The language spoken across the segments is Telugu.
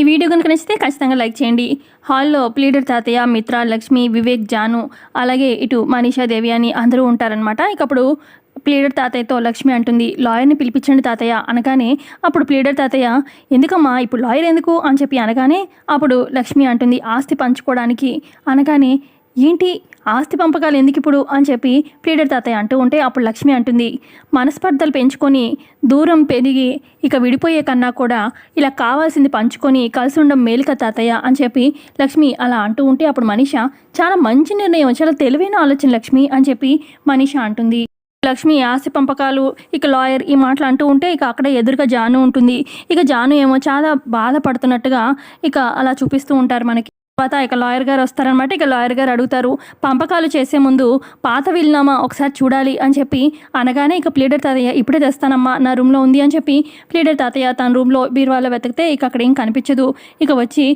ఈ వీడియో కనుక నచ్చితే ఖచ్చితంగా లైక్ చేయండి. హాల్లో ప్లీడర్ తాతయ్య మిత్ర లక్ష్మి వివేక్ జాను అలాగే ఇటు మనీషా దేవి అని అందరూ ఉంటారనమాట ఇక అప్పుడు ప్లీడర్ తాతయ్యతో లక్ష్మి అంటుంది లాయర్ని పిలిపించండి తాతయ్య అనగానే అప్పుడు ప్లీడర్ తాతయ్య ఎందుకమ్మా ఇప్పుడు లాయర్ ఎందుకు? అని చెప్పి అనగానే అప్పుడు లక్ష్మి అంటుంది ఆస్తి పంచుకోవడానికి అనగానే ఏంటి ఆస్తి పంపకాలు ఎందుకు ఇప్పుడు అని చెప్పి ప్లీడర్ తాతయ్య అంటూ ఉంటే అప్పుడు లక్ష్మి అంటుంది మనస్పర్ధలు పెంచుకొని దూరం పెరిగి ఇక విడిపోయే కన్నా కూడా ఇలా కావాల్సింది పంచుకొని కలిసి ఉండడం మేలుక తాతయ్య అని చెప్పి లక్ష్మి అలా అంటూ ఉంటే అప్పుడు మనీష చాలా మంచి నిర్ణయం చాలా తెలివైన ఆలోచన లక్ష్మి అని చెప్పి మనీష అంటుంది. లక్ష్మి ఆస్తి పంపకాలు ఇక లాయర్ ఈ మాటలు అంటూ ఉంటే ఇక అక్కడ ఎదురుగా జాను ఉంటుంది. ఇక జాను ఏమో చాలా బాధపడుతున్నట్టుగా ఇక అలా చూపిస్తూ ఉంటారు మనకి. తర్వాత ఇక లాయర్ గారు వస్తారనమాట ఇక లాయర్ గారు అడుగుతారు పంపకాలు చేసే ముందు పాత వీలునామా ఒకసారి చూడాలి అని చెప్పి అనగానే ఇక ప్లీడర్ తాతయ్య ఇప్పుడే తెస్తానమ్మా నా రూమ్లో ఉంది అని చెప్పి ప్లీడర్ తాతయ్య తన రూమ్లో బీరువాలో వెతికితే ఇక అక్కడ ఏం కనిపించదు. ఇక వచ్చి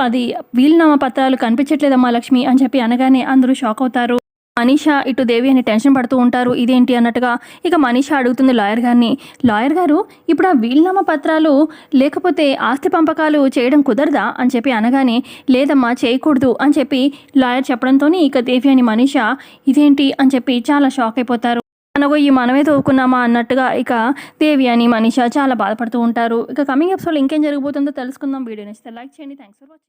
పది వీలునామా పత్రాలు కనిపించట్లేదమ్మా లక్ష్మి అని చెప్పి అనగానే అందరూ షాక్ అవుతారు. మనీషా ఇటు దేవి అని టెన్షన్ పడుతూ ఉంటారు. ఇదేంటి అన్నట్టుగా ఇక మనీషా అడుగుతుంది లాయర్ గారిని. లాయర్ గారు ఇప్పుడు ఆ వీలునామా పత్రాలు లేకపోతే ఆస్తి పంపకాలు చేయడం కుదరదా అని చెప్పి అనగానే లేదమ్మా చేయకూడదు అని చెప్పి లాయర్ చెప్పడంతో ఇక దేవి అని మనీషా ఇదేంటి అని చెప్పి చాలా షాక్ అయిపోతారు. మనకు ఈ మనమే తోవుకున్నామా అన్నట్టుగా ఇక దేవి అని మనీషా చాలా బాధపడుతూ ఉంటారు. ఇక కమింగ్ ఎపిసోడ్ ఇంకేం జరగబోతుందో తెలుసుకుందాం. వీడియో నచ్చితే లైక్ చేయండి. Thanks for watching.